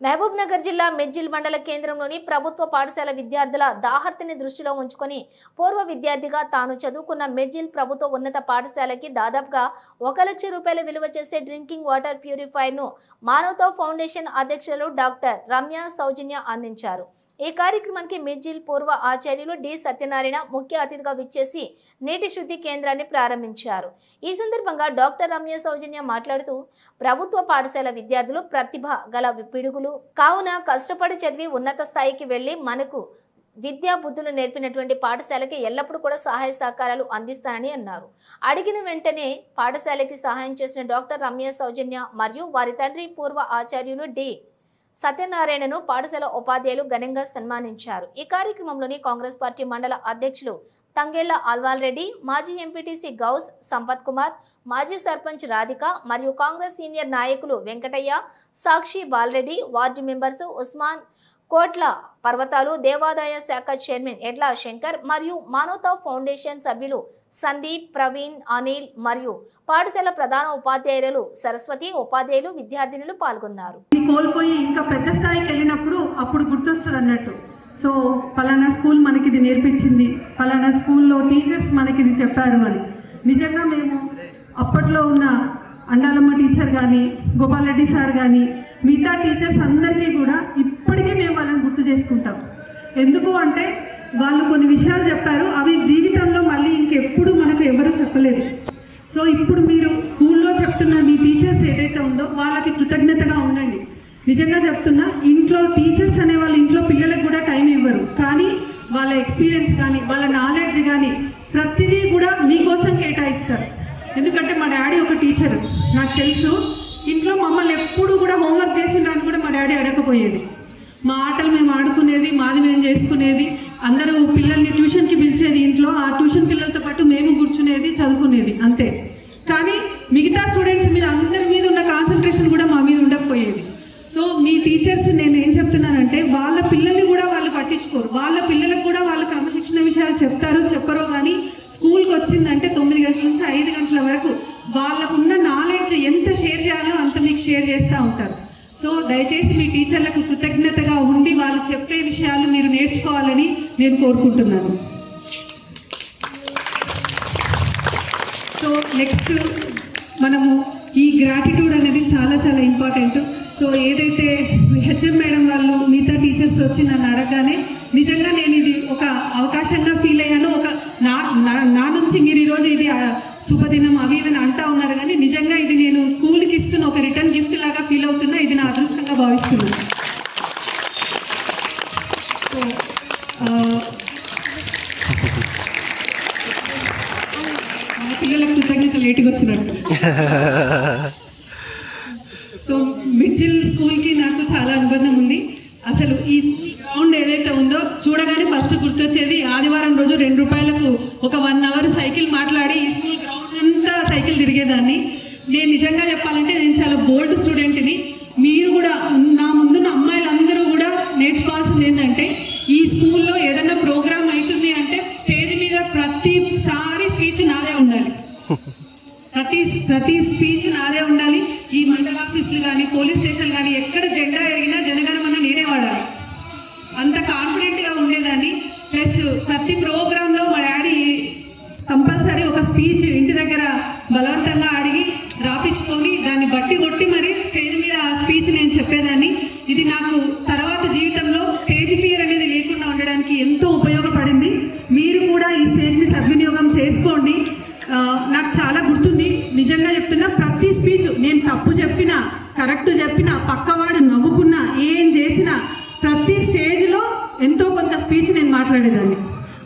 మహబూబ్ నగర్ జిల్లా మెడ్జిల్ మండల కేంద్రంలోని ప్రభుత్వ పాఠశాల విద్యార్థుల దాహర్తిని దృష్టిలో ఉంచుకొని పూర్వ విద్యార్థిగా తాను చదువుకున్న మెడ్జిల్ ప్రభుత్వ ఉన్నత పాఠశాలకి దాదాపుగా ఒక లక్ష రూపాయల విలువ చేసే డ్రింకింగ్ వాటర్ ప్యూరిఫైర్ను ఫౌండేషన్ అధ్యక్షులు డాక్టర్ రమ్య సౌజన్య అందించారు. ఈ కార్యక్రమానికి మిర్జిల్ పూర్వ ఆచార్యులు డి. సత్యనారాయణ ముఖ్య అతిథిగా విచ్చేసి నీటి శుద్ధి కేంద్రాన్ని ప్రారంభించారు. ఈ సందర్భంగా డాక్టర్ రమ్య సౌజన్య మాట్లాడుతూ ప్రభుత్వ పాఠశాల విద్యార్థులు ప్రతిభ గల పిడుగులు కావున కష్టపడి చదివి ఉన్నత స్థాయికి వెళ్ళి మనకు విద్యా బుద్ధులు నేర్పినటువంటి పాఠశాలకి ఎల్లప్పుడూ కూడా సహాయ సహకారాలు అందిస్తానని అన్నారు. అడిగిన వెంటనే పాఠశాలకి సహాయం చేసిన డాక్టర్ రమ్య సౌజన్య మరియు వారి తండ్రి పూర్వ ఆచార్యులు డి. సత్యనారాయణను పాఠశాల ఉపాధ్యాయులు ఘనంగా సన్మానించారు. ఈ కార్యక్రమంలోని కాంగ్రెస్ పార్టీ మండల అధ్యక్షులు తంగేళ్ళ ఆల్వాల్ రెడ్డి మాజీ ఎంపీటీసీ గౌస్ సంపత్ కుమార్ మాజీ సర్పంచ్ రాధిక మరియు కాంగ్రెస్ సీనియర్ నాయకులు వెంకటయ్య సాక్షి బాలరెడ్డి వార్డు మెంబర్స్ ఉస్మాన్ కోట్ల పర్వతాలు దేవాదాయ శాఖ చైర్మన్ ఎడ్ల శంకర్ మరియు మానవతా ఫౌండేషన్ సభ్యులు సందీప్ ప్రవీణ్ అనిల్ మరియు పాఠశాల ప్రధాన ఉపాధ్యాయులు సరస్వతి ఉపాధ్యాయులు విద్యార్థినులు పాల్గొన్నారు. కోల్పోయి ఇంకా పెద్ద స్థాయికి వెళ్ళినప్పుడు అప్పుడు గుర్తొస్తుంది అన్నట్టు. సో పలానా స్కూల్ మనకి ఇది నేర్పించింది పలానా స్కూల్లో టీచర్స్ మనకి ఇది చెప్పారు అని. నిజంగా మేము అప్పట్లో ఉన్న అండాలమ్మ టీచర్ కానీ గోపాలరెడ్డి సార్ కానీ మిగతా టీచర్స్ అందరికీ కూడా ఇప్పటికీ మేము వాళ్ళని గుర్తు చేసుకుంటాం. ఎందుకు అంటే వాళ్ళు కొన్ని విషయాలు చెప్పారు. అవి జీవితంలో మళ్ళీ ఇంకెప్పుడు మనకు ఎవరు చెప్పలేదు. సో ఇప్పుడు మీరు స్కూల్లో చెప్తున్న మీ టీచర్స్ ఏదైతే ఉందో వాళ్ళకి కృతజ్ఞతగా ఉండండి. నిజంగా చెప్తున్నా ఇంట్లో టీచర్స్ అనే వాళ్ళ ఇంట్లో పిల్లలకు కూడా టైం ఇవ్వరు. కానీ వాళ్ళ ఎక్స్పీరియన్స్ కానీ వాళ్ళ నాలెడ్జ్ కానీ ప్రతిదీ కూడా మీకోసం కేటాయిస్తారు. ఎందుకంటే మా డాడీ ఒక టీచర్. నాకు తెలుసు ఇంట్లో మమ్మల్ని ఎప్పుడు కూడా హోంవర్క్ చేసిన కూడా మా డాడీ అడగకపోయేది. మా ఆటలు మేము ఆడుకునేది మాది మేము చేసుకునేది అందరూ పిల్లల్ని ట్యూషన్కి పిలిచేది ఇంట్లో ఆ ట్యూషన్ పిల్లలతో పాటు మేము కూర్చునేది చదువుకునేది అంతే. కానీ మిగతా స్టూడెంట్స్ మీద అందరి మీద ఉన్న కాన్సన్ట్రేషన్ కూడా మా మీద ఉండకపోయేది. సో మీ టీచర్స్ నేను ఏం చెప్తున్నానంటే వాళ్ళ పిల్లల్ని కూడా వాళ్ళు పట్టించుకోరు. వాళ్ళ పిల్లలకు కూడా వాళ్ళు క్రమశిక్షణ విషయాలు చెప్తారో చెప్పరో కానీ స్కూల్కి వచ్చిందంటే తొమ్మిది గంటల నుంచి ఐదు గంటల వరకు వాళ్ళకున్న నాలెడ్జ్ ఎంత షేర్ చేయాలో అంత మీకు షేర్ చేస్తూ ఉంటారు. సో దయచేసి మీ టీచర్లకు కృతజ్ఞత ఉండి వాళ్ళు చెప్పే విషయాలు మీరు నేర్చుకోవాలని నేను కోరుకుంటున్నాను. సో నెక్స్ట్ మనము ఈ గ్రాటిట్యూడ్ అనేది చాలా చాలా ఇంపార్టెంట్ సో ఏదైతే హెచ్ఎం మేడం వాళ్ళు మిగతా టీచర్స్ వచ్చి నన్ను అడగగానే నిజంగా నేను ఇది ఒక అవకాశంగా ఫీల్ అయ్యాను. ఒక నా నా- నా నుంచి మీరు ఈరోజు ఇది శుభదినం అవి ఇవని అంటా ఉన్నారు. కానీ నిజంగా ఇది నేను స్కూల్కి ఇస్తున్న ఒక రిటర్న్ గిఫ్ట్ లాగా ఫీల్ అవుతున్నా. ఇది నా అదృష్టంగా భావిస్తున్నాను సో ఆ, మా పిల్లలకు కృతజ్ఞత లేటుగా వచ్చినట్టు సో మిడ్జిల్ స్కూల్కి నాకు చాలా అనుబంధం ఉంది. అసలు ఈ స్కూల్ గ్రౌండ్ ఏదైతే ఉందో చూడగానే ఫస్ట్ గుర్తొచ్చేది ఆదివారం రోజు రెండు రూపాయలకు ఒక వన్ అవర్ సైకిల్ మాట్లాడి ఈ స్కూల్ గ్రౌండ్ అంతా సైకిల్ తిరిగేదాన్ని. నేను నిజంగా చెప్పాలంటే ప్రతి ప్రతి స్పీచ్ నాదే ఉండాలి. ఈ మండల ఆఫీసులు కానీ పోలీస్ స్టేషన్ కానీ ఎక్కడ జెండా ఎరిగినా జనగణమన నేనే వాడాలి. అంత కాన్ఫిడెంట్గా ఉండేదాన్ని. ప్లస్ ప్రతి ప్రోగ్రాంలో మా డాడీ కంపల్సరీ ఒక స్పీచ్ ఇంటి దగ్గర బలవంతంగా అడిగి రాపించుకొని దాన్ని బట్టి కొట్టి మరి స్టేజ్ మీద ఆ స్పీచ్ నేను చెప్పేదాన్ని. ఇది నాకు తర్వాత నిజంగా చెప్తున్నా ప్రతి స్పీచ్ నేను తప్పు చెప్పినా కరెక్ట్ చెప్పినా పక్కవాడు నవ్వుకున్నా ఏం చేసినా ప్రతి స్టేజ్లో ఎంతో కొంత స్పీచ్ నేను మాట్లాడేదాన్ని.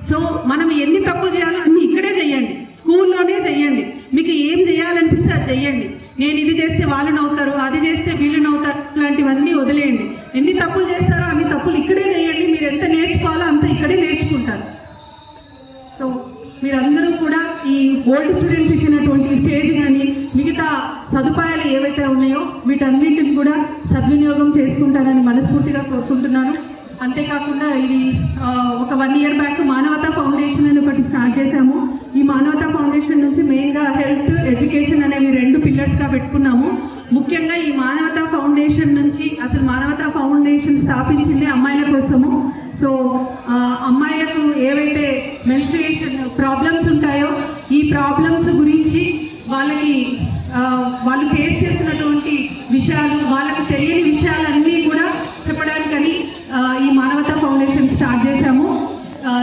సో మనం ఎన్ని తప్పులు చేయాలో అన్ని ఇక్కడే చేయండి. స్కూల్లోనే చేయండి. మీకు ఏం చేయాలనిపిస్తే అది చెయ్యండి నేను ఇది చేస్తే వాళ్ళు నవ్వుతారు అది చేస్తే వీళ్ళు నవ్వుతారు ఇలాంటివన్నీ వదిలేయండి. ఎన్ని తప్పులు చేస్తారో అన్ని తప్పులు ఇక్కడే చేయండి. మీరు ఎంత నేర్చుకోవాలో అంత ఇక్కడే నేర్చుకుంటారు. సో మీరందరూ ఓల్డ్ స్టూడెంట్స్ ఇచ్చినటువంటి స్టేజ్ కానీ మిగతా సదుపాయాలు ఏవైతే ఉన్నాయో వీటన్నింటిని కూడా సద్వినియోగం చేసుకుంటారని మనస్ఫూర్తిగా కోరుకుంటున్నాను. అంతేకాకుండా ఇది ఒక one year back Manavata foundation అని ఒకటి స్టార్ట్ చేశాము. ఈ మానవతా ఫౌండేషన్ నుంచి మెయిన్గా హెల్త్ ఎడ్యుకేషన్ అనేవి రెండు పిల్లర్స్గా పెట్టుకున్నాము. ముఖ్యంగా ఈ మానవతా ఫౌండేషన్ నుంచి అసలు మానవతా ఫౌండేషన్ స్థాపించింది అమ్మాయిల కోసము. సో అమ్మాయిలకు ఏవైతే మెన్స్ట్రుయేషన్ ప్రాబ్లమ్స్ వాళ్ళకి వాళ్ళు ఫేస్ చేసినటువంటి విషయాలు వాళ్ళకి తెలియని విషయాలు